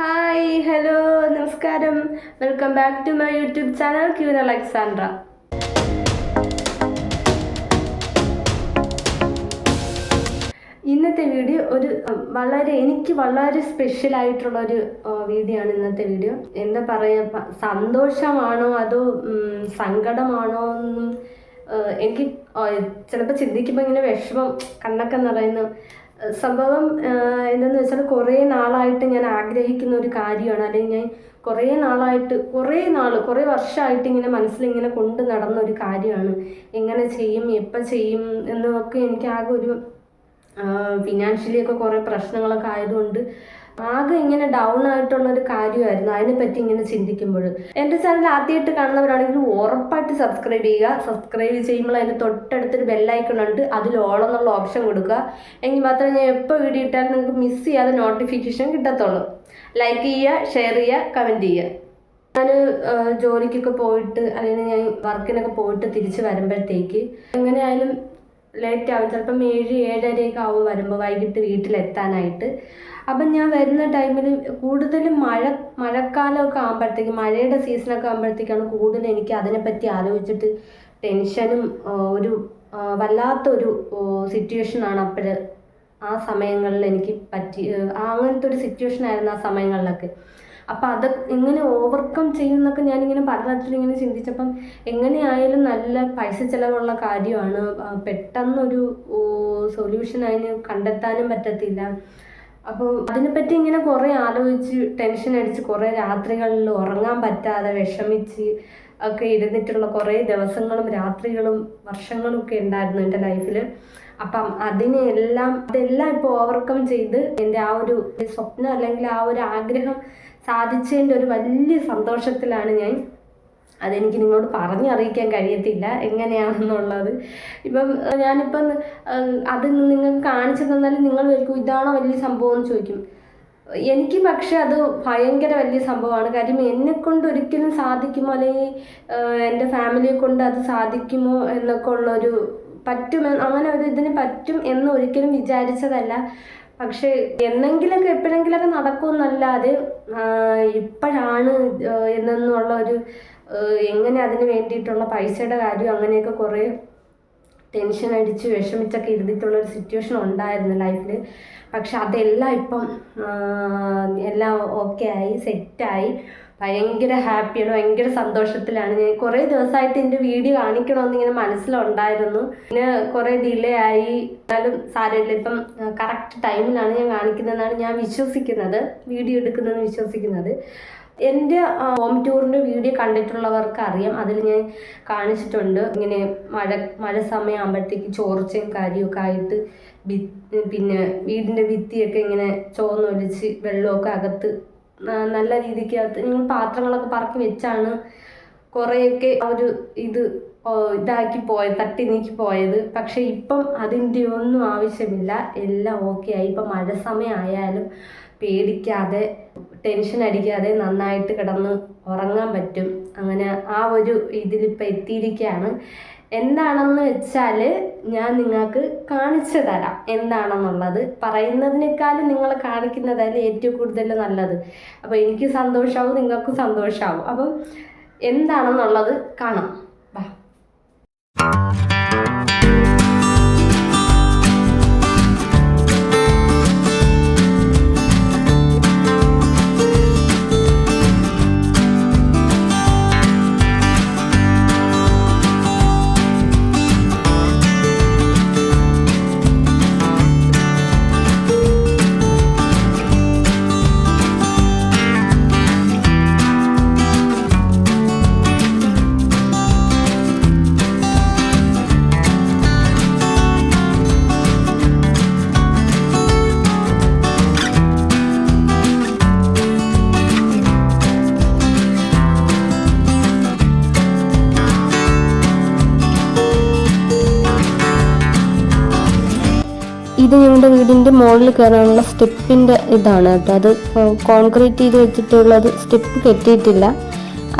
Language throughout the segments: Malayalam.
ഹായ് ഹലോ നമസ്കാരം. Welcome back to my YouTube channel queen Alexandra ഇന്നത്തെ വീഡിയോ ഒരു വളരെ എനിക്ക് വളരെ സ്പെഷ്യൽ ആയിട്ടുള്ള ഒരു വീഡിയോ ആണ് ഇന്നത്തെ വീഡിയോ എന്താ പറയുക സന്തോഷമാണോ അതോ സങ്കടമാണോ എന്നും എനിക്ക് ചിലപ്പോൾ ചിന്തിക്കുമ്പോൾ ഇങ്ങനെ വിഷമം കണ്ണൊക്കെ നിറയുന്നു. സംഭവം എന്തെന്ന് വെച്ചാൽ കുറേ നാളായിട്ട് ഞാൻ ആഗ്രഹിക്കുന്ന ഒരു കാര്യമാണ്. അല്ലെങ്കിൽ ഞാൻ കുറേ നാളായിട്ട് കുറേ നാൾ കുറേ വർഷമായിട്ട് ഇങ്ങനെ മനസ്സിലിങ്ങനെ കൊണ്ട് നടന്ന ഒരു കാര്യമാണ്. എങ്ങനെ ചെയ്യും എപ്പോൾ ചെയ്യും എന്നൊക്കെ എനിക്ക് ആകെ ഒരു ഫിനാൻഷ്യലി ഒക്കെ കുറേ പ്രശ്നങ്ങളൊക്കെ ആയതുകൊണ്ട് ആകെ ഇങ്ങനെ ഡൗൺ ആയിട്ടുള്ള ഒരു കാര്യമായിരുന്നു. അതിനെപ്പറ്റി ഇങ്ങനെ ചിന്തിക്കുമ്പോൾ. എന്റെ ചാനൽ ആദ്യമായിട്ട് കാണുന്നവരാണെങ്കിൽ ഉറപ്പായിട്ട് സബ്സ്ക്രൈബ് ചെയ്യുക. സബ്സ്ക്രൈബ് ചെയ്യുമ്പോൾ അതിന്റെ തൊട്ടടുത്തൊരു ബെല്ലൈക്കൺ ഉണ്ട്. അതിൽ ഓൾ എന്നുള്ള ഓപ്ഷൻ കൊടുക്കുക. എങ്കിൽ മാത്രമേ ഞാൻ എപ്പോൾ വീഡിയോ ഇട്ടാലും നിങ്ങൾക്ക് മിസ് ചെയ്യാതെ നോട്ടിഫിക്കേഷൻ കിട്ടത്തുള്ളൂ. ലൈക്ക് ചെയ്യുക ഷെയർ ചെയ്യുക കമന്റ് ചെയ്യുക. ഞാൻ ജോലിക്കൊക്കെ പോയിട്ട് അല്ലെങ്കിൽ ഞാൻ വർക്കിനൊക്കെ പോയിട്ട് തിരിച്ച് വരുമ്പോഴത്തേക്ക് എങ്ങനെയായാലും ലേറ്റ് ആവും. ചിലപ്പം ഏഴ് ഏഴരയൊക്കെ ആവും വരുമ്പോൾ വൈകിട്ട് വീട്ടിലെത്താനായിട്ട്. അപ്പം ഞാൻ വരുന്ന ടൈമിൽ കൂടുതലും മഴ മഴക്കാലമൊക്കെ ആകുമ്പോഴത്തേക്ക് മഴയുടെ സീസണൊക്കെ ആകുമ്പോഴത്തേക്കാണ് കൂടുതൽ എനിക്ക് അതിനെപ്പറ്റി ആലോചിച്ചിട്ട് ടെൻഷനും ഒരു വല്ലാത്തൊരു സിറ്റുവേഷനാണ് അപ്പോൾ ആ സമയങ്ങളിൽ എനിക്ക് പറ്റി അങ്ങനത്തെ ഒരു സിറ്റുവേഷൻ ആയിരുന്നു ആ സമയങ്ങളിലൊക്കെ. അപ്പം അത് എങ്ങനെ ഓവർകം ചെയ്യുമെന്നൊക്കെ ഞാനിങ്ങനെ പലതരത്തിൽ ഇങ്ങനെ ചിന്തിച്ചപ്പം എങ്ങനെയായാലും നല്ല പൈസ ചിലവുള്ള കാര്യമാണ്. പെട്ടെന്നൊരു സൊല്യൂഷൻ അതിന് കണ്ടെത്താനും പറ്റത്തില്ല. അപ്പോൾ അതിനെപ്പറ്റി ഇങ്ങനെ കുറേ ആലോചിച്ച് ടെൻഷൻ അടിച്ച് കുറേ രാത്രികളിൽ ഉറങ്ങാൻ പറ്റാതെ വിഷമിച്ച് ഒക്കെ ഇരുന്നിട്ടുള്ള കുറേ ദിവസങ്ങളും രാത്രികളും വർഷങ്ങളും ഒക്കെ ഉണ്ടായിരുന്നു എന്റെ ലൈഫിൽ അപ്പം അതിനെല്ലാം അതെല്ലാം ഇപ്പോൾ ഓവർകം ചെയ്ത് എന്റെ ആ ഒരു സ്വപ്നം അല്ലെങ്കിൽ ആ ഒരു ആഗ്രഹം സാധിച്ചതിന്റെ ഒരു വലിയ സന്തോഷത്തിലാണ് ഞാൻ അതെനിക്ക് നിങ്ങളോട് പറഞ്ഞറിയിക്കാൻ കഴിയത്തില്ല എങ്ങനെയാണെന്നുള്ളത്. ഇപ്പം ഞാനിപ്പം അത് നിങ്ങൾക്ക് കാണിച്ചു തന്നാൽ നിങ്ങൾ ചോദിക്കും ഇതാണോ വലിയ സംഭവം? എന്ന് ചോദിക്കും. എനിക്ക് പക്ഷെ അത് ഭയങ്കര വലിയ സംഭവമാണ്. കാര്യം എന്നെ കൊണ്ട് ഒരിക്കലും സാധിക്കുമോ? അല്ലെങ്കിൽ എന്റെ ഫാമിലിയെ കൊണ്ട് അത് സാധിക്കുമോ എന്നൊക്കെ ഉള്ളൊരു പറ്റും അങ്ങനെ ഒരു ഇതിന് പറ്റും എന്ന് ഒരിക്കലും വിചാരിച്ചതല്ല. പക്ഷേ എന്നെങ്കിലൊക്കെ എപ്പോഴെങ്കിലൊക്കെ നടക്കുമെന്നല്ലാതെ ഇപ്പോഴാണ് എന്നുള്ള ഒരു എങ്ങനെ അതിന് വേണ്ടിയിട്ടുള്ള പൈസയുടെ കാര്യം അങ്ങനെയൊക്കെ കുറേ ടെൻഷൻ അടിച്ച് വിഷമിച്ചൊക്കെ ഇരുന്നിട്ടുള്ള ഒരു സിറ്റുവേഷൻ ഉണ്ടായിരുന്നു ലൈഫിൽ പക്ഷെ അതെല്ലാം ഇപ്പം എല്ലാം ഓക്കെ ആയി സെറ്റായി ഭയങ്കര ഹാപ്പിയാണ് ഭയങ്കര സന്തോഷത്തിലാണ്. ഞാൻ കുറേ ദിവസമായിട്ട് എന്റെ വീഡിയോ കാണിക്കണമെന്ന് ഇങ്ങനെ മനസ്സിലുണ്ടായിരുന്നു. പിന്നെ കുറേ ഡിലേ ആയി. എന്നാലും സാരമില്ല. ഇപ്പം കറക്റ്റ് ടൈമിലാണ് ഞാൻ കാണിക്കുന്നതെന്നാണ് ഞാൻ വിശ്വസിക്കുന്നത്. വീഡിയോ എടുക്കുന്നതെന്ന് വിശ്വസിക്കുന്നത്. എന്റെ ഹോം ടൂറിന്റെ വീഡിയോ കണ്ടിട്ടുള്ളവർക്ക് അറിയാം. അതിൽ ഞാൻ കാണിച്ചിട്ടുണ്ട്. ഇങ്ങനെ മഴ മഴ സമയമാകുമ്പോഴത്തേക്ക് ചോർച്ചയും കാര്യമൊക്കെ ആയിട്ട് പിന്നെ വീടിന്റെ ഭിത്തിയൊക്കെ ഇങ്ങനെ ചോന്നൊലിച്ച് വെള്ളമൊക്കെ അകത്ത് നല്ല രീതിക്ക് ഞങ്ങൾ പാത്രങ്ങളൊക്കെ പറക്കി വെച്ചാണ് കുറേയൊക്കെ ആ ഒരു ഇത് ഇതാക്കി പോയത് തട്ടി നീക്കി പോയത്. പക്ഷെ ഇപ്പം അതിന്റെ ഒന്നും ആവശ്യമില്ല. എല്ലാം ഓക്കെ ആയി. ഇപ്പം മഴ സമയമായാലും പേടിക്കാതെ ടെൻഷൻ അടിക്കാതെ നന്നായിട്ട് കിടന്ന് ഉറങ്ങാൻ പറ്റും. അങ്ങനെ ആ ഒരു ഇതിലിപ്പോൾ എത്തിയിരിക്കുകയാണ് എന്താണെന്ന് വെച്ചാൽ ഞാൻ നിങ്ങൾക്ക് കാണിച്ചു തരാം എന്താണെന്നുള്ളത്. പറയുന്നതിനേക്കാളും നിങ്ങൾ കാണിക്കുന്നതായാലും ഏറ്റവും കൂടുതൽ നല്ലത്. അപ്പോൾ എനിക്ക് സന്തോഷമാവും നിങ്ങൾക്കും സന്തോഷമാവും അപ്പം എന്താണെന്നുള്ളത് കാണാം. വാ കയറാനുള്ള സ്റ്റെപ്പിന്റെ ഇതാണ് കേട്ടോ. അത് കോൺക്രീറ്റ് ചെയ്ത് വെച്ചിട്ടുള്ളത് സ്റ്റെപ്പ് കെട്ടിയിട്ടില്ല.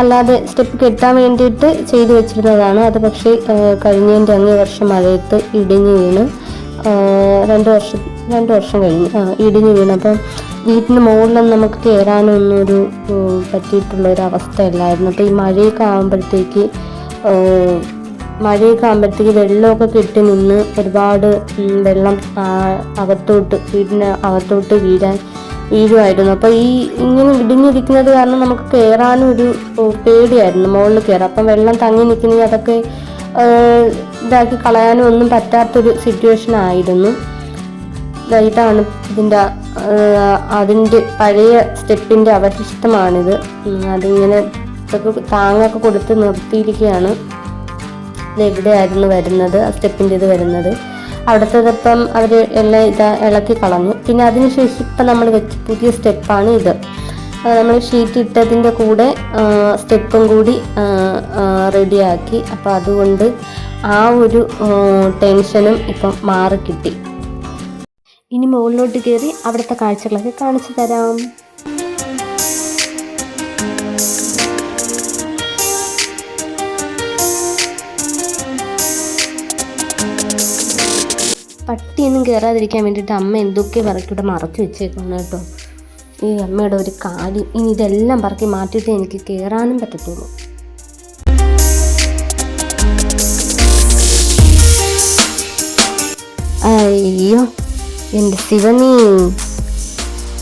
അല്ലാതെ സ്റ്റെപ്പ് കെട്ടാൻ വേണ്ടിയിട്ട് ചെയ്തു വെച്ചിരുന്നതാണ്. അത് പക്ഷേ കഴിഞ്ഞതിന്റെ അങ്ങേ വർഷം മഴയത്ത് ഇടിഞ്ഞു വീണ്. രണ്ട് വർഷം രണ്ട് വർഷം കഴിഞ്ഞു ഇടിഞ്ഞു വീണ്. അപ്പം വീട്ടിന് മുകളിലൊന്നും നമുക്ക് കയറാനൊന്നും ഒരു പറ്റിയിട്ടുള്ള ഒരു അവസ്ഥയല്ലായിരുന്നു. അപ്പോൾ ഈ മഴയൊക്കെ ആകുമ്പോഴത്തേക്ക് മഴയൊക്കെ ആകുമ്പോഴത്തേക്ക് വെള്ളമൊക്കെ കെട്ടി നിന്ന് ഒരുപാട് വെള്ളം അകത്തോട്ട് വീടിന് അകത്തോട്ട് വീഴാൻ വീഴുമായിരുന്നു. അപ്പോൾ ഈ ഇങ്ങനെ ഇടിഞ്ഞിരിക്കുന്നത് കാരണം നമുക്ക് കയറാനും ഒരു പേടിയായിരുന്നു മുകളിൽ കയറാം അപ്പം വെള്ളം തങ്ങി നിൽക്കുന്നത് അതൊക്കെ ഇതാക്കി കളയാനും ഒന്നും പറ്റാത്തൊരു സിറ്റുവേഷൻ ആയിരുന്നു. ഇതാണ് ഇതിന്റെ അതിന്റെ പഴയ സ്റ്റെപ്പിന്റെ അവശിഷ്ടമാണിത്. അതിങ്ങനെ താങ്ങൊക്കെ കൊടുത്ത് നിർത്തിയിരിക്കുകയാണ്. ഇത് എവിടെയായിരുന്നു വരുന്നത് ആ സ്റ്റെപ്പിന്റെ ഇത് വരുന്നത്. അവിടുത്തേതപ്പം അവർ എല്ലാം ഇത് ഇളക്കി കളഞ്ഞു. പിന്നെ അതിനുശേഷം ഇപ്പം നമ്മൾ വെച്ച് പുതിയ സ്റ്റെപ്പാണ് ഇത്. നമ്മൾ ഷീറ്റ് ഇട്ടതിന്റെ കൂടെ സ്റ്റെപ്പും കൂടി റെഡിയാക്കി. അപ്പോൾ അതുകൊണ്ട് ആ ഒരു ടെൻഷനും ഇപ്പം മാറിക്കിട്ടി. ഇനി മുകളിലോട്ട് കയറി അവിടുത്തെ കാഴ്ചകളൊക്കെ കാണിച്ചു തരാം. പട്ടിയൊന്നും കയറാതിരിക്കാൻ വേണ്ടിയിട്ട് അമ്മ എന്തൊക്കെ പറക്കിവിടെ മറച്ചു വെച്ചേക്കാണ് കേട്ടോ. ഈ അമ്മയുടെ ഒരു കാര്യം. ഇനി ഇതെല്ലാം പറക്കി മാറ്റിയിട്ട് എനിക്ക് കയറാനും പറ്റത്തുള്ളൂ. അയ്യോ എന്റെ ശിവനീ.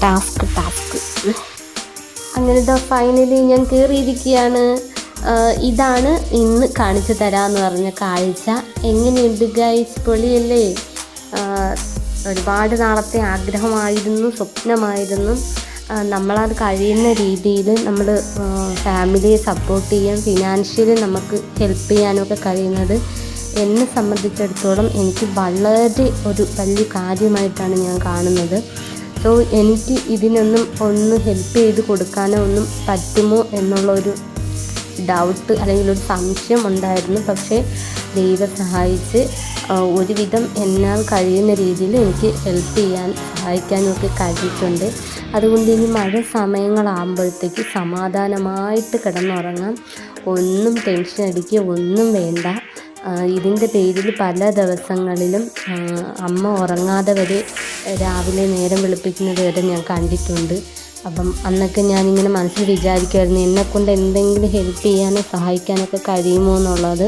Task task. അങ്ങനെ ഇതാ ഫൈനലി ഞാൻ കയറിയിരിക്കുകയാണ് ഇതാണ് ഇന്ന് കാണിച്ചു തരാമെന്ന് പറഞ്ഞ കാഴ്ച. എങ്ങനെയുണ്ട് ഗൈസ് പൊളിയല്ലേ? ഒരുപാട് നാളത്തെ ആഗ്രഹമായിരുന്നു സ്വപ്നമായിരുന്നു. നമ്മളത് കഴിയുന്ന രീതിയിൽ നമ്മൾ ഫാമിലിയെ സപ്പോർട്ട് ചെയ്യാൻ ഫിനാൻഷ്യലി നമുക്ക് ഹെൽപ്പ് ചെയ്യാനൊക്കെ കഴിയുന്നത് എന്നെ സംബന്ധിച്ചിടത്തോളം എനിക്ക് വളരെ ഒരു വലിയ കാര്യമായിട്ടാണ് ഞാൻ കാണുന്നത്. സോ എനിക്ക് ഇതിനൊന്നും ഒന്ന് ഹെൽപ്പ് ചെയ്ത് കൊടുക്കാനോ ഒന്നും പറ്റുമോ എന്നുള്ളൊരു ഡൗട്ട് അല്ലെങ്കിൽ ഒരു സംശയം ഉണ്ടായിരുന്നു. പക്ഷേ ദൈവം സഹായിച്ച് ഒരുവിധം എന്നാൽ കഴിയുന്ന രീതിയിൽ എനിക്ക് ഹെൽപ്പ് ചെയ്യാൻ സഹായിക്കാനും ഒക്കെ കഴിഞ്ഞിട്ടുണ്ട്. അതുകൊണ്ട് ഇനി മഴ സമയങ്ങളാകുമ്പോഴത്തേക്ക് സമാധാനമായിട്ട് കിടന്നുറങ്ങാം. ഒന്നും ടെൻഷൻ അടിക്കുക ഒന്നും വേണ്ട. ഇതിന്റെ പേരിൽ പല ദിവസങ്ങളിലും അമ്മ ഉറങ്ങാതെ വരെ രാവിലെ നേരം വെളുപ്പിക്കുന്നത് വരെ ഞാൻ കണ്ടിട്ടുണ്ട്. അപ്പം അന്നൊക്കെ ഞാനിങ്ങനെ മനസ്സിൽ വിചാരിക്കുമായിരുന്നു എന്നെക്കൊണ്ട് എന്തെങ്കിലും ഹെൽപ്പ് ചെയ്യാനോ സഹായിക്കാനൊക്കെ കഴിയുമോ എന്നുള്ളത്.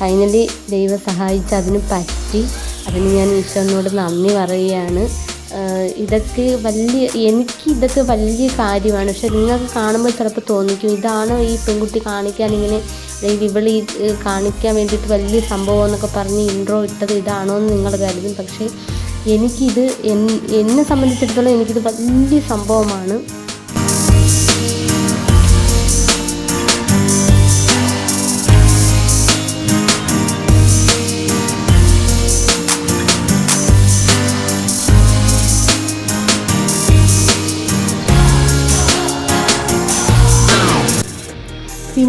ഫൈനലി ദൈവം സഹായിച്ച് അതിന് പറ്റി. അതിന് ഞാൻ ഈശോനോട് നന്ദി പറയുകയാണ്. ഇതൊക്കെ വലിയ എനിക്ക് ഇതൊക്കെ വലിയ കാര്യമാണ്. പക്ഷെ നിങ്ങൾക്ക് കാണുമ്പോൾ ചിലപ്പോൾ തോന്നിക്കും ഇതാണോ ഈ പെൺകുട്ടി കാണിക്കാൻ ഇങ്ങനെ അല്ലെങ്കിൽ ഇവളി കാണിക്കാൻ വേണ്ടിയിട്ട് വലിയ സംഭവം എന്നൊക്കെ പറഞ്ഞ് ഇൻട്രോ ഇട്ടത് ഇതാണോ എന്ന് നിങ്ങൾ കരുതും. പക്ഷേ എനിക്കിത് എന്നെ സംബന്ധിച്ചിടത്തോളം എനിക്കിത് വലിയ സംഭവമാണ്.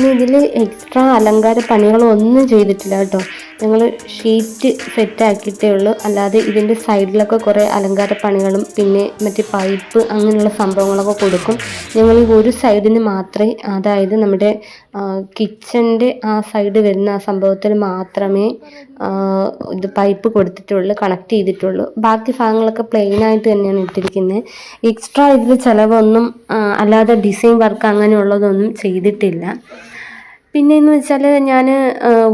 പിന്നെ ഇതിൽ എക്സ്ട്രാ അലങ്കാര പണികളൊന്നും ചെയ്തിട്ടില്ല കേട്ടോ. ഞങ്ങൾ ഷീറ്റ് സെറ്റ് ആക്കിയിട്ടേ ഉള്ളൂ. അല്ലാതെ ഇതിന്റെ സൈഡിലൊക്കെ കുറേ അലങ്കാര പണികളും പിന്നെ മറ്റേ പൈപ്പ് അങ്ങനെയുള്ള സംഭവങ്ങളൊക്കെ കൊടുക്കും. ഞങ്ങൾ ഒരു സൈഡിന് മാത്രമേ അതായത് നമ്മുടെ കിച്ചന്റെ ആ സൈഡ് വരുന്ന ആ സംഭവത്തിൽ മാത്രമേ ഇത് പൈപ്പ് കൊടുത്തിട്ടുള്ളൂ കണക്ട് ചെയ്തിട്ടുള്ളൂ. ബാക്കി ഭാഗങ്ങളൊക്കെ പ്ലെയിൻ ആയിട്ട് തന്നെയാണ് ഇട്ടിരിക്കുന്നത് എക്സ്ട്രാ ഇതിൽ ചിലവൊന്നും അല്ലാതെ ഡിസൈൻ വർക്ക് അങ്ങനെയുള്ളതൊന്നും ചെയ്തിട്ടില്ല. പിന്നെ എന്ന് വെച്ചാൽ ഞാൻ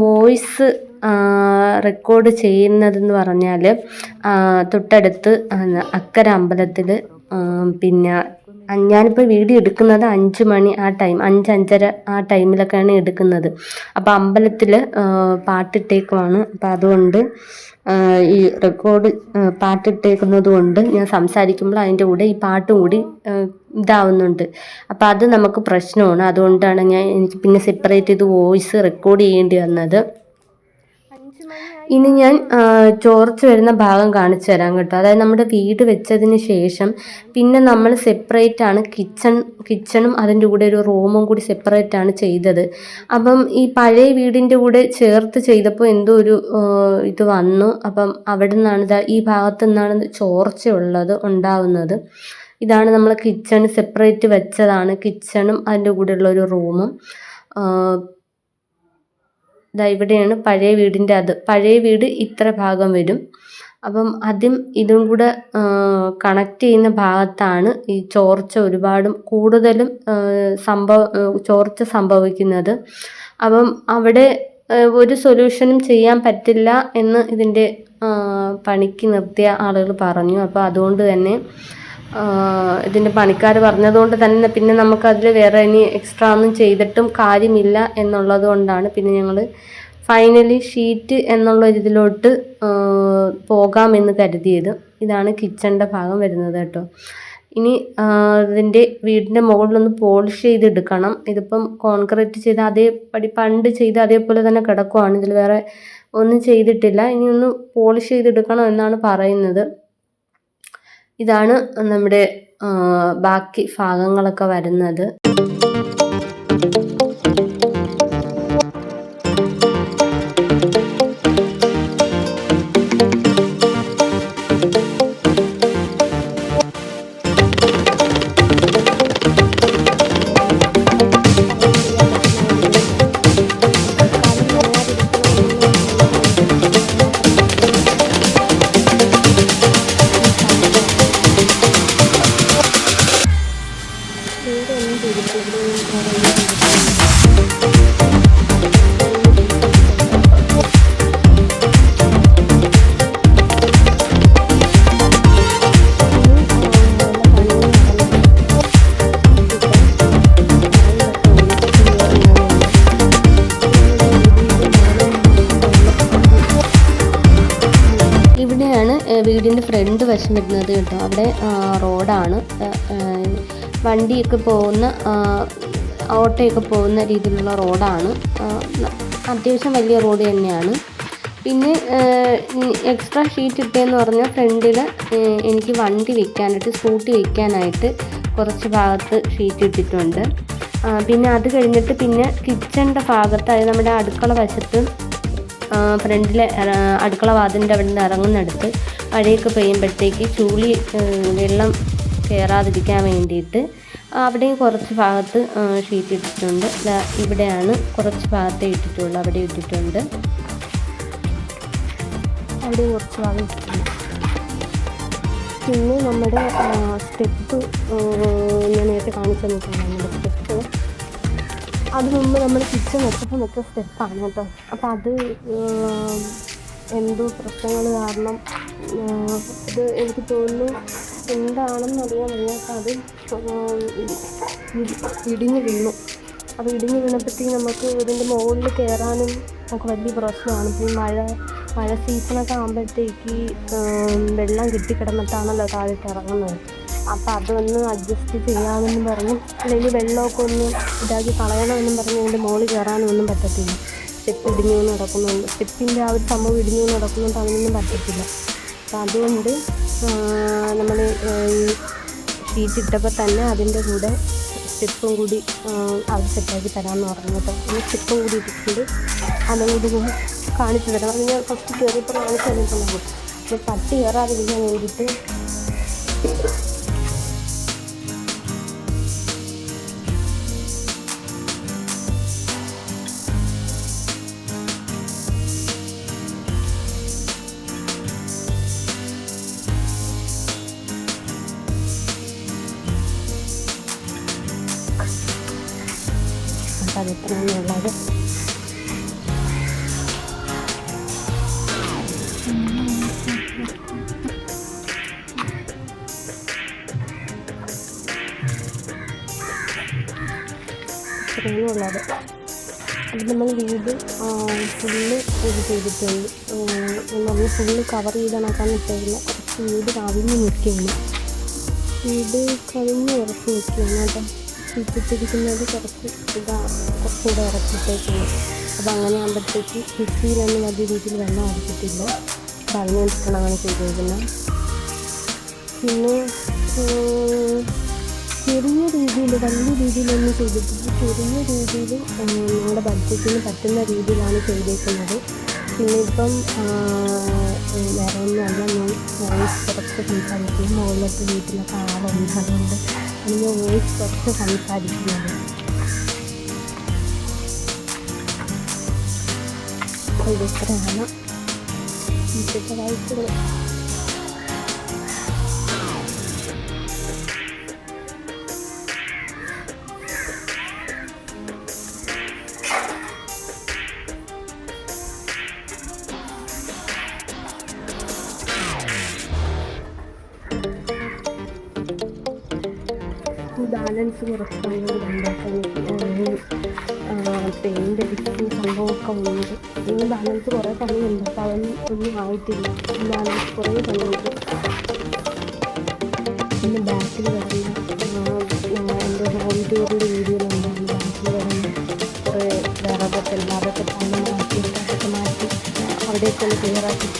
വോയിസ് റെക്കോർഡ് ചെയ്യുന്നതെന്ന് പറഞ്ഞാൽ തൊട്ടടുത്ത് അക്കര അമ്പലത്തിൽ പിന്നെ ഞാനിപ്പോൾ വീഡിയോ എടുക്കുന്നത് അഞ്ച് മണി ആ ടൈം അഞ്ച് അഞ്ചര ആ ടൈമിലൊക്കെയാണ് എടുക്കുന്നത്. അപ്പോൾ അമ്പലത്തിൽ പാട്ടിട്ടേക്കുവാണ്. അപ്പോൾ അതുകൊണ്ട് ഈ റെക്കോർഡ് പാട്ട് പാട്ടിട്ടേക്കുന്നത് കൊണ്ട് ഞാൻ സംസാരിക്കുമ്പോൾ അതിന്റെ കൂടെ ഈ പാട്ടും കൂടി ഇതാവുന്നുണ്ട്. അപ്പോൾ അത് നമുക്ക് പ്രശ്നമാണ്. അതുകൊണ്ടാണ് ഞാൻ എനിക്ക് പിന്നെ സെപ്പറേറ്റ് ഇത് വോയിസ് റെക്കോർഡ് ചെയ്യേണ്ടി വന്നത്. ഇനി ഞാൻ ചോർച്ച് വരുന്ന ഭാഗം കാണിച്ചു തരാം കേട്ടോ. അതായത് നമ്മുടെ വീട് വെച്ചതിന് ശേഷം പിന്നെ നമ്മൾ സെപ്പറേറ്റ് ആണ് കിച്ചൺ കിച്ചണും അതിന്റെ കൂടെ ഒരു റൂമും കൂടി സെപ്പറേറ്റ് ആണ് ചെയ്തത്. അപ്പം ഈ പഴയ വീടിന്റെ കൂടെ ചേർത്ത് ചെയ്തപ്പോൾ എന്തോ ഒരു ഇത് വന്നു. അപ്പം അവിടെ നിന്നാണ് ഈ ഭാഗത്തു നിന്നാണ് ചോർച്ച ഉള്ളത് ഉണ്ടാവുന്നത്. ഇതാണ് നമ്മൾ കിച്ചൺ സെപ്പറേറ്റ് വെച്ചതാണ്. കിച്ചണും അതിന്റെ കൂടെയുള്ള ഒരു റൂമും ഇതാ ഇവിടെയാണ് പഴയ വീടിന്റെ അത്. പഴയ വീട് ഇത്ര ഭാഗം വരും. അപ്പം ആദ്യം ഇതും കൂടെ കണക്ട് ചെയ്യുന്ന ഭാഗത്താണ് ഈ ചോർച്ച ഒരുപാടും കൂടുതലും സംഭവ ചോർച്ച സംഭവിക്കുന്നത്. അപ്പം അവിടെ ഒരു സൊല്യൂഷനും ചെയ്യാൻ പറ്റില്ല എന്ന് ഇതിന്റെ പണിക്ക് നിർത്തിയ ആളുകൾ പറഞ്ഞു. അപ്പോൾ അതുകൊണ്ട് തന്നെ ഇതിന്റെ പണിക്കാർ പറഞ്ഞതുകൊണ്ട് തന്നെ പിന്നെ നമുക്കതിൽ വേറെ ഇനി എക്സ്ട്രാ ഒന്നും ചെയ്തിട്ടും കാര്യമില്ല എന്നുള്ളത് കൊണ്ടാണ് പിന്നെ ഞങ്ങൾ ഫൈനലി ഷീറ്റ് എന്നുള്ള ഇതിലോട്ട് പോകാമെന്ന് കരുതിയത്. ഇതാണ് കിച്ചണിന്റെ ഭാഗം വരുന്നത് കേട്ടോ. ഇനി ഇതിന്റെ വീടിന്റെ മുകളിലൊന്ന് പോളിഷ് ചെയ്തെടുക്കണം. ഇതിപ്പം കോൺക്രീറ്റ് ചെയ്ത് അതേപടി പണ്ട് ചെയ്ത് അതേപോലെ തന്നെ കിടക്കുവാണ്. ഇതിൽ വേറെ ഒന്നും ചെയ്തിട്ടില്ല. ഇനി ഒന്ന് പോളിഷ് ചെയ്തെടുക്കണം എന്നാണ് പറയുന്നത്. ഇതാണ് നമ്മുടെ ബാക്കി ഭാഗങ്ങളൊക്കെ വരുന്നത്. വീടിന്റെ ഫ്രണ്ട് വശം വരുന്നത് കേട്ടോ. അവിടെ റോഡാണ്. വണ്ടിയൊക്കെ പോകുന്ന ഓട്ടോയൊക്കെ പോകുന്ന രീതിയിലുള്ള റോഡാണ്. അത്യാവശ്യം വലിയ റോഡ് തന്നെയാണ്. പിന്നെ എക്സ്ട്രാ ഷീറ്റ് ഇട്ടതെന്ന് പറഞ്ഞാൽ ഫ്രണ്ടിൽ എനിക്ക് വണ്ടി വെക്കാനായിട്ട് സ്കൂട്ടി വെക്കാനായിട്ട് കുറച്ച് ഭാഗത്ത് ഷീറ്റ് ഇട്ടിട്ടുണ്ട്. പിന്നെ അത് കഴിഞ്ഞിട്ട് പിന്നെ കിച്ചണിന്റെ ഭാഗത്ത് അതായത് നമ്മുടെ അടുക്കള വശത്ത് ഫ്രണ്ടിലെ അടുക്കള വാതിലിന്റെ അവിടെ നിന്ന് ഇറങ്ങുന്നിടത്ത് മഴയൊക്കെ പെയ്യുമ്പോഴത്തേക്ക് ചൂളി വെള്ളം കയറാതിരിക്കാൻ വേണ്ടിയിട്ട് അവിടെയും കുറച്ച് ഭാഗത്ത് ഷീറ്റ് ഇട്ടിട്ടുണ്ട്. ഇവിടെയാണ് കുറച്ച് ഭാഗത്തെ ഇട്ടിട്ടുള്ളൂ അവിടെ ഇട്ടിട്ടുണ്ട്. അവിടെ കുറച്ച് ഭാഗം ഇട്ടിട്ടുണ്ട്. പിന്നെ നമ്മുടെ സ്റ്റെപ്പ് ഞാൻ നേരത്തെ കാണിച്ചു തന്നിട്ടുണ്ട് നമ്മുടെ സ്റ്റെപ്പ്. അത് മുമ്പ് നമ്മൾ കിച്ചൺ വെച്ചപ്പോൾ വെച്ച സ്റ്റെപ്പാണ് കേട്ടോ. അപ്പോൾ അത് എന്തോ പ്രശ്നങ്ങൾ കാരണം ഇത് എനിക്ക് തോന്നുന്നു എന്താണെന്ന് അറിയാൻ വയ്യാത്ത അത് ഇടിഞ്ഞു വീണു. അത് ഇടിഞ്ഞു വീണപ്പോഴത്തേക്ക് നമുക്ക് ഇതിന്റെ മുകളിൽ കയറാനും നമുക്ക് വലിയ പ്രശ്നമാണ്. ഇപ്പോൾ ഈ മഴ മഴ സീസണൊക്കെ ആകുമ്പോഴത്തേക്ക് വെള്ളം കിട്ടിക്കിടന്നിട്ടാണല്ലോ താഴേക്ക് ഇറങ്ങുന്നത്. അപ്പോൾ അതൊന്ന് അഡ്ജസ്റ്റ് ചെയ്യാമെന്ന് പറഞ്ഞു. അല്ലെങ്കിൽ വെള്ളമൊക്കെ ഒന്ന് ഇതാക്കി കളയണമെന്നും പറഞ്ഞ് അതിന്റെ മുകളിൽ കയറാനൊന്നും പറ്റത്തില്ല. സ്റ്റെപ്പ് ഇടിഞ്ഞു നടക്കുന്നുണ്ട്. സ്റ്റെപ്പിന്റെ ആ ഒരു സംഭവം ഇടിഞ്ഞു നടക്കുന്നുണ്ട് അങ്ങനെയൊന്നും പറ്റത്തില്ല. അപ്പം അതുകൊണ്ട് നമ്മൾ ഷീറ്റ് ഇട്ടപ്പോൾ തന്നെ അതിന്റെ കൂടെ സ്റ്റെപ്പും കൂടി അത് സെറ്റാക്കി തരാമെന്ന് പറഞ്ഞു കേട്ടോ. പിന്നെ സ്റ്റെപ്പും കൂടി ഇട്ടിട്ടുണ്ട്. അതും കൂടി കാണിച്ചു തരാം. അത് ഞാൻ ഫസ്റ്റ് കയറിയപ്പോൾ കാണിച്ചു തന്നിട്ടുണ്ടാകും അപ്പോൾ പട്ടി കയറാതിരിക്കാൻ വേണ്ടിയിട്ട് ഉള്ളത്. അത് നമ്മൾ വീട് ഫുള്ള് ഇത് ചെയ്തിട്ടുണ്ട്. നമ്മൾ ഫുള്ള് കവർ ചെയ്ത് കണക്കാണ് ഇട്ടേക്കുന്നത് കുറച്ച് വീട് കവിഞ്ഞ് നിൽക്കുകയാണ്. വീട് കവിഞ്ഞ് ഉറച്ച് നിൽക്കുകയാണ്. കേട്ടോ ചുറ്റിട്ടിരിക്കുന്നത് കുറച്ച് ഇതാണ് കുറച്ചുകൂടെ ഉറച്ചിട്ടേക്കുന്നു. അപ്പോൾ അങ്ങനെ ആകുമ്പോഴത്തേക്ക് മിക്സിയിലൊന്നും വലിയ രീതിയിൽ വെള്ളം അടിച്ചിട്ടില്ല. വേണ്ടിയിട്ടാണ് അങ്ങനെ ചെയ്തിരിക്കുന്നത് പിന്നെ രീതിയിൽ വലിയ രീതിയിലൊന്നും ചെയ്തിട്ടില്ല. ചെറിയ രീതിയിൽ ഞങ്ങളുടെ ബഡ്ജറ്റിന് പറ്റുന്ന രീതിയിലാണ് ചെയ്തേക്കുന്നത്. പിന്നെ ഇപ്പം വേറെ ഒന്നുമല്ല ഞാൻ വോയിസ് കുറച്ച് സംസാരിക്കും. മുകളിലത്തെ വീട്ടിലൊക്കെ ആളുണ്ട് അതുകൊണ്ട് ഞാൻ വോയിസ് കുറച്ച് സംസാരിക്കുന്നത്. ഇത് ഇത്രയാണ്. ഇപ്പോഴത്തെ കാഴ്ചകൾ ബാലൻസ് കുറച്ചാണ് പെയിന്റ് അടിക്കുന്ന സംഭവമൊക്കെ ഉണ്ട് ഇനി ബാലൻസ് കുറേ പണിയുണ്ട് അതൊന്നും ഒന്നും ആയിട്ടില്ല ബാലൻസ് കുറേ പണിയുണ്ട് പിന്നെ ബാക്കിൽ വരുന്ന എന്റെ ഹോം ടൂറിന്റെ വീഡിയോയിലുണ്ടായിരുന്നു ബാക്കിൽ വരുന്ന കുറേ വിറകൊക്കെ എല്ലാവരൊക്കെ മാറ്റി അതൊക്കെ മാറ്റി അവിടെയൊക്കെ ഒന്ന്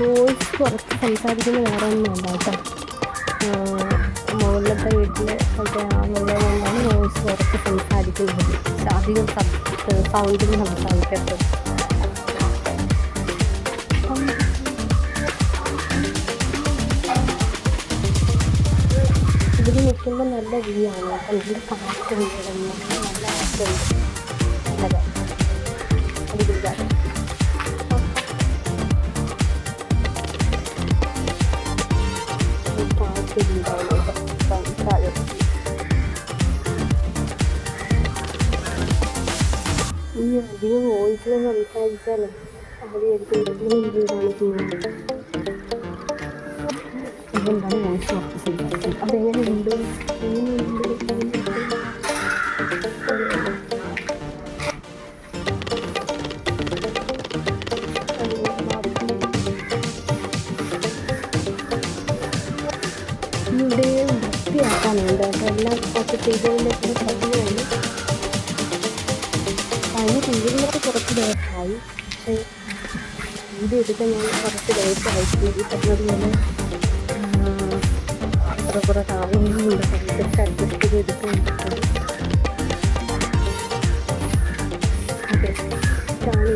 വോയിസ് കുറച്ച് സംസാരിക്കുന്നത് വേറെ ഒന്നുമല്ല കേട്ടോ. മുകളിലത്തെ വീട്ടിൽ ഒക്കെ ആളുള്ളത് കൊണ്ടാണ് വോയിസ് കുറച്ച് സംസാരിക്കുന്നത്. അധികം സൗണ്ടിൽ സംസാരിക്കട്ടെ ഇതിൽ നിൽക്കുമ്പോൾ നല്ല വ്യൂ ആണ്. നല്ല ഇവിടെ നല്ല കാറ്റുണ്ട് അധികം വോയിസിൽ സംസാരിച്ചാലേ? ആദ്യമായിരിക്കും എന്തെങ്കിലും കാണിക്കുന്നത് അതുകൊണ്ടാണ് വോയിസ് കുറച്ച് സംസാരിക്കുന്നത് അതെങ്ങനെയുണ്ട് എങ്ങനെയുണ്ട് ഇവിടെ വൃത്തിയാക്കാനുണ്ട്. എല്ലാം കുറച്ച് ചെയ്തതിലേക്ക് പതിവാണ് പണി തീരുന്നതൊക്കെ കുറച്ച് ലേറ്റായി പക്ഷേ ഇത് എടുക്കാൻ ഞാൻ കുറച്ച് ലേറ്റായി ഈ പറഞ്ഞതുപോലെ അത്ര കുറേ കാര്യങ്ങളുണ്ട് അഡ്ജസ്റ്റ് അഡ്ജസ്റ്റ് അതെ. ഇതാണ്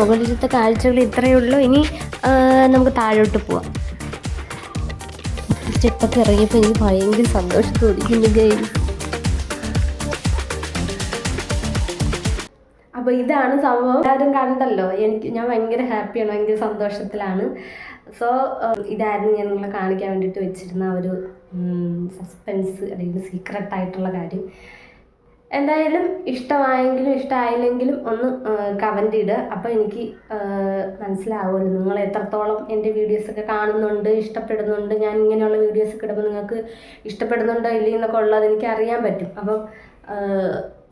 മുകളിലത്തെ കാഴ്ചകൾ ഇത്രയേ ഉള്ളൂ. ഇനി നമുക്ക് താഴോട്ട് പോവാം. സ്റ്റെപ്പൊക്കെ ഇറങ്ങിയപ്പോൾ എനിക്ക് ഭയങ്കര സന്തോഷം തോന്നിക്കുന്നു ഗൈഡ് അപ്പോൾ ഇതാണ് സംഭവം. എല്ലാവരും കണ്ടല്ലോ എനിക്ക് ഞാൻ ഭയങ്കര ഹാപ്പിയാണ് ഭയങ്കര സന്തോഷത്തിലാണ്. സോ ഇതായിരുന്നു ഞാൻ നിങ്ങളെ കാണിക്കാൻ വേണ്ടിയിട്ട് വെച്ചിരുന്ന ഒരു സസ്പെൻസ് അല്ലെങ്കിൽ സീക്രട്ട് ആയിട്ടുള്ള കാര്യം. എന്തായാലും ഇഷ്ടമായെങ്കിലും ഇഷ്ടമായില്ലെങ്കിലും ഒന്ന് കമന്റ് ഇടുക. അപ്പോൾ എനിക്ക് മനസ്സിലാവുമല്ലോ നിങ്ങൾ എത്രത്തോളം എന്റെ വീഡിയോസൊക്കെ കാണുന്നുണ്ട് ഇഷ്ടപ്പെടുന്നുണ്ട്. ഞാൻ ഇങ്ങനെയുള്ള വീഡിയോസ് ഇടുമ്പോൾ നിങ്ങൾക്ക് ഇഷ്ടപ്പെടുന്നുണ്ടോ ഇല്ലേ എന്നൊക്കെ ഉള്ളത് എനിക്ക് അറിയാൻ പറ്റും. അപ്പം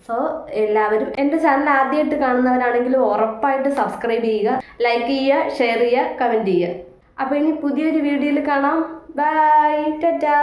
സോ എല്ലാവരും എന്റെ ചാനൽ ആദ്യമായിട്ട് കാണുന്നവരാണെങ്കിൽ ഉറപ്പായിട്ട് സബ്സ്ക്രൈബ് ചെയ്യുക ലൈക്ക് ചെയ്യുക ഷെയർ ചെയ്യുക കമന്റ് ചെയ്യുക. അപ്പോൾ ഇനി പുതിയൊരു വീഡിയോയിൽ കാണാം. ബൈ ടാറ്റാ